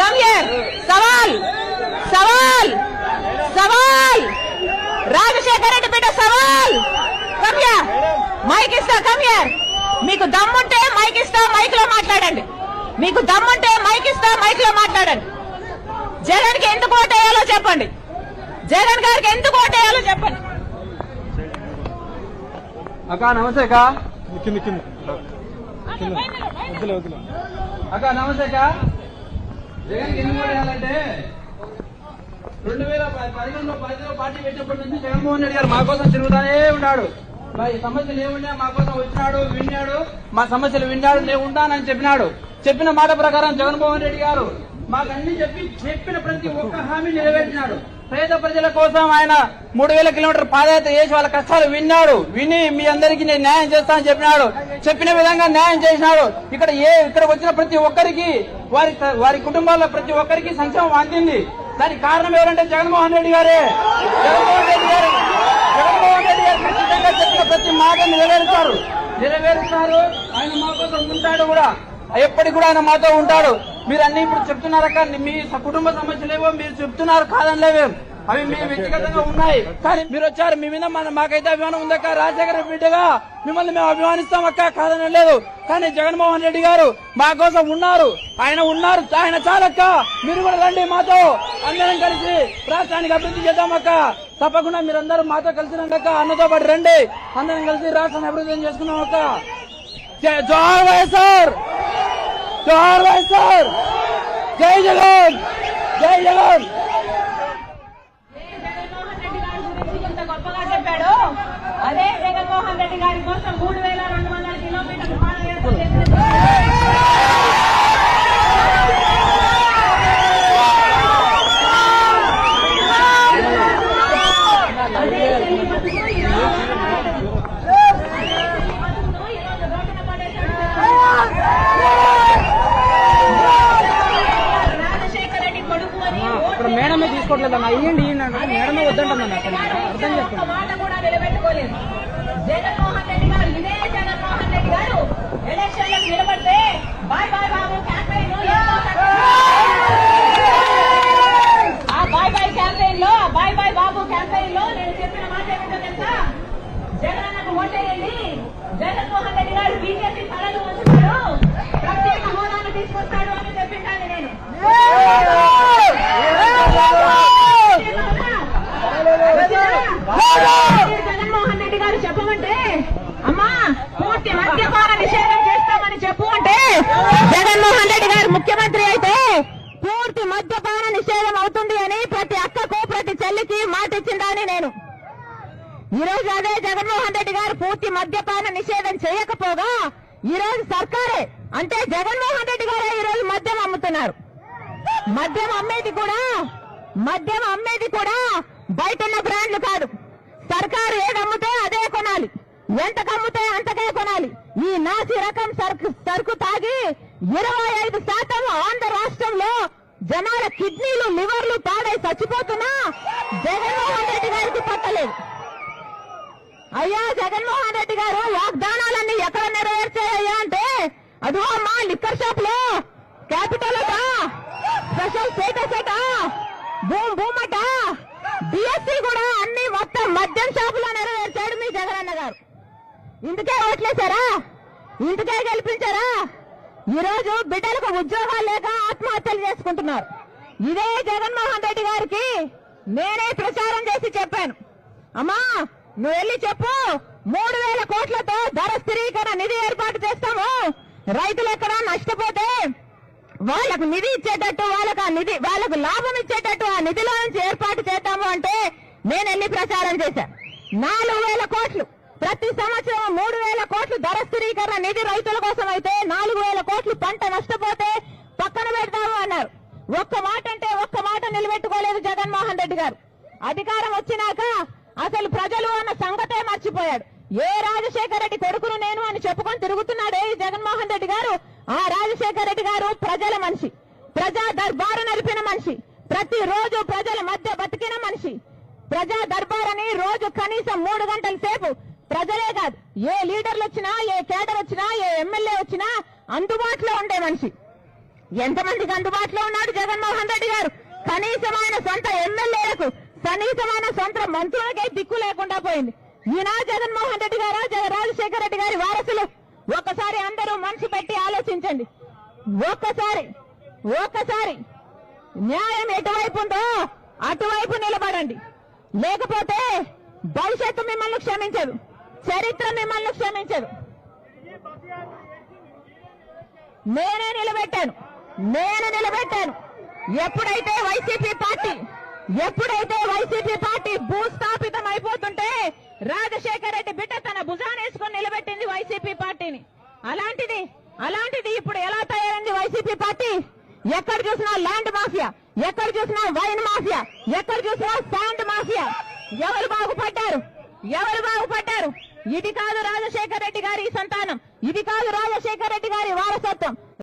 Come here సవాల్ సవాల్ సవాల్ రాజశేఖర రెడ్డి బిడ్డ సవాల్ కమ్ హియర్ మైక్ ఇస్తా కమ్ హియర్ మీకు దమ్ముంటే మైక్ ఇస్తా మైక్లో మాట్లాడండి. మీకు దమ్ముంటే మైక్ ఇస్తా మైక్లో మాట్లాడండి. జగన్కి ఎందుకు ఓటేయాలో చెప్పండి. జగన్ గారికి ఎందుకు ఓటేయాలో చెప్పండి. అక్క నమస్తే అక్క. కింద కింద కింద వద్దులే వద్దులే అక్క నమస్తే అక్క. జగన్ ఎన్ని రెండు వేల పదిహేనులో పదిలో పార్టీ పెట్టినప్పటి నుంచి జగన్మోహన్ రెడ్డి గారు మా కోసం తిరుగుతానే ఉన్నాడు. మా సమస్యలు ఏమున్నా మా కోసం వచ్చినాడు విన్నాడు మా సమస్యలు విన్నాడు నేను ఉంటానని చెప్పినాడు. చెప్పిన మాట ప్రకారం జగన్మోహన్ రెడ్డి గారు మాకు అన్ని చెప్పి చెప్పిన ప్రతి ఒక్క హామీ నెరవేర్చినాడు. పేద ప్రజల కోసం ఆయన మూడు వేల కిలోమీటర్ పాదయాత్ర చేసి వాళ్ళ కష్టాలు విన్నాడు. విని మీ అందరికీ నేను న్యాయం చేస్తానని చెప్పినాడు. చెప్పిన విధంగా న్యాయం చేసినాడు. ఇక్కడ ఏ ఇక్కడ వచ్చిన ప్రతి ఒక్కరికి వారి వారి కుటుంబాల్లో ప్రతి ఒక్కరికి సంక్షేమం అందింది. దానికి కారణం ఎవరంటే జగన్మోహన్ రెడ్డి గారే. జగన్మోహన్ రెడ్డి గారు జగన్మోహన్ రెడ్డి గారు ఖచ్చితంగా చెప్పిన ప్రతి మాట నెరవేరుతారు. నెరవేరుతారు. ఆయన మా కోసం ఉంటాడు కూడా. ఎప్పటికి కూడా ఆయన మాతో ఉంటాడు. మీరు అన్ని ఇప్పుడు చెప్తున్నారక్క మీ కుటుంబ సమస్యలేవో మీరు చెప్తున్నారు కాదనిలేవే అవి మీ వ్యక్తిగతంగా ఉన్నాయి. కానీ మీరు వచ్చారు మీ మీద మన మాకైతే అభిమానం ఉందక్క రాజశేఖర బిడ్డగా మిమ్మల్ని మేము అభిమానిస్తాం అక్క. కాదని లేదు. కానీ జగన్మోహన్ రెడ్డి గారు మా కోసం ఉన్నారు. ఆయన ఉన్నారు. ఆయన చాలక్క మీరు కూడా రండి మాతో. అందరం కలిసి రాష్ట్రానికి అభివృద్ధి చేద్దాం అక్క. తప్పకుండా మీరందరూ మాతో కలిసి రండి అక్క. అన్నతో పాటు రండి. అందరం కలిసి రాష్ట్రాన్ని అభివృద్ధి చేసుకున్నాం అక్క. జోహార్ వైఎస్ఆర్! జోహార్ వైఎస్ఆర్ జై జగన్ జై జగన్ అదే జగన్మోహన్ రెడ్డి గారి కోసం మూడు వేల రెండు వందల కిలోమీటర్లు పాదయాత్ర చేసిన రాజశేఖర రెడ్డి కొడుకు అని ఇక్కడ మేడమే తీసుకోవట్లేదు అన్న ఇయ్యండి అన్న మేడమే వద్దంటుందన్న అర్థం ఒక్క చేసుకోండి. మాట కూడా నిలబెట్టుకోలేదు. జగన్మోహన్ రెడ్డి గారు ఇదే జగన్మోహన్ రెడ్డి గారు ఎలక్షన్లకు నిలబడితే బాయ్ బాయ్ బాబు క్యాంపెయిన్ ఆ బాయ్ బాయ్ క్యాంపెయిన్లో ఆ బాయ్ బాయ్ బాబు క్యాంపెయిన్లో నేను చెప్పిన మాట ఏమిటో తెలుసా? జగనన్నకు ఓటేయండి జగన్మోహన్ రెడ్డి గారు బీజేపీ తలలు ఉంచుతాడు ప్రత్యేక హోదాను తీసుకొస్తాడు అని చెప్పింటాను నేను జగన్మోహన్ రెడ్డి గారు చెప్పమంటే అమ్మా పూర్తి మద్యపాన నిషేధం చేస్తామని చెప్పు అంటే జగన్మోహన్ రెడ్డి గారు ముఖ్యమంత్రి అయితే పూర్తి మద్యపాన నిషేధం అవుతుంది అని ప్రతి అక్కకు ప్రతి చెల్లికి మాట ఇచ్చిందని నేను ఈ రోజు అదే జగన్మోహన్ రెడ్డి గారు పూర్తి మద్యపాన నిషేధం చేయకపోగా ఈ రోజు సర్కారే అంటే జగన్మోహన్ రెడ్డి గారే ఈ రోజు మద్యం అమ్ముతున్నారు. మద్యం అమ్మేది కూడా మద్యం అమ్మేది కూడా బయట ఉన్న బ్రాండ్లు కాదు. సర్కారు ఏది అమ్ముతే అదే కొనాలి. ఎంతకు అమ్ముతే అంతకే కొనాలి. ఈ నాసి రకం సరుకు సరుకు తాగి ఇరవై ఐదు శాతం ఆంధ్ర రాష్ట్రంలో జనాల కిడ్నీలు లివర్లు పాడై చచ్చిపోతున్నా జగన్మోహన్ అయ్యా జగన్మోహన్ రెడ్డి గారు వాగ్దానాలన్నీ ఎక్కడ నెరవేర్చాయ్యా అంటే అదో అమ్మా లిక్కర్ షాప్లో. క్యాపిటల్ అట. స్పెషల్ స్టేటస్ అట. భూమ్ భూమ్ అట. బిఎస్సీ కూడా అన్ని మొత్తం మద్యం షాపులో నెరవేర్చాడు మీ జగనన్న గారు. ఇందుకే ఓట్లేశారా? ఇందుకే గెలిపించారా? ఈరోజు బిడ్డలకు ఉద్యోగాలు లేక ఆత్మహత్యలు చేసుకుంటున్నారు. ఇదే జగన్మోహన్ రెడ్డి గారికి నేనే ప్రచారం చేసి చెప్పాను. అమ్మా నువ్వు వెళ్ళి చెప్పు. మూడు వేల కోట్లతో ధర స్థిరీకరణ నిధి ఏర్పాటు చేస్తాము. రైతులు ఎక్కడ నష్టపోతే వాళ్ళకు నిధి ఇచ్చేటట్టు వాళ్ళకు ఆ నిధి వాళ్ళకు లాభం ఇచ్చేటట్టు ఆ నిధిలో నుంచి ఏర్పాటు చేద్దాము అంటే నేను వెళ్ళి ప్రచారం చేశాను నాలుగు వేల కోట్లు. ప్రతి సంవత్సరం మూడు వేల కోట్లు ధర స్థిరీకరణ నిధి రైతుల కోసం అయితే నాలుగు వేల కోట్లు పంట నష్టపోతే పక్కన పెడతాము అన్నారు. ఒక్క మాట అంటే ఒక్క మాట నిలబెట్టుకోలేదు జగన్మోహన్ రెడ్డి గారు. అధికారం వచ్చినాక అసలు ప్రజలు అన్న సంగతే మర్చిపోయాడు. ఏ రాజశేఖర రెడ్డి కొడుకును నేను అని చెప్పుకొని తిరుగుతున్నాడే జగన్మోహన్ రెడ్డి గారు? ఆ రాజశేఖర రెడ్డి గారు ప్రజల మనిషి. ప్రజా దర్బారు నడిపిన మనిషి. ప్రతి రోజు ప్రజల మధ్య బతికిన మనిషి. ప్రజా దర్బార్ అని రోజు కనీసం మూడు గంటల సేపు ప్రజలే కాదు ఏ లీడర్లు వచ్చినా ఏ కేడర్ వచ్చినా ఏ ఎమ్మెల్యే వచ్చినా అందుబాటులో ఉండే మనిషి. ఎంతమందికి అందుబాటులో ఉన్నాడు జగన్మోహన్ రెడ్డి గారు? కనీసం ఆయన సొంత కనీసమైన సొంత మంత్రులకే దిక్కు లేకుండా పోయింది. ఈనా జగన్మోహన్ రెడ్డి గారు జగ రాజశేఖర రెడ్డి గారి వారసులు ఒక్కసారి అందరూ మనసు పెట్టి ఆలోచించండి. ఒక్కసారి ఒక్కసారి న్యాయం ఎటువైపు ఉందో అటువైపు నిలబడండి. లేకపోతే భవిష్యత్తు మిమ్మల్ని క్షమించదు. చరిత్ర మిమ్మల్ని క్షమించదు. నేనే నిలబెట్టాను. నేను నిలబెట్టాను. ఎప్పుడైతే వైసీపీ పార్టీ ఎప్పుడైతే వైసీపీ పార్టీ భూస్థాపితం అయిపోతుంటే రాజశేఖర రెడ్డి బిడ్డ తన భుజానేసుకొని నిలబెట్టింది వైసీపీ పార్టీని. అలాంటిది అలాంటిది ఇప్పుడు ఎలా తయారైంది వైసీపీ పార్టీ? ఎక్కడ చూసినా ల్యాండ్ మాఫియా ఎక్కడ చూసినా వైన్ మాఫియా ఎక్కడ చూసినా శాండ్ మాఫియా. ఎవరు బాగుపడ్డారు? ఎవరు బాగుపడ్డారు? ఇది కాదు రాజశేఖర రెడ్డి గారి సంతానం ఇది కాదు రాజశేఖర రెడ్డి గారి వారసత్వం.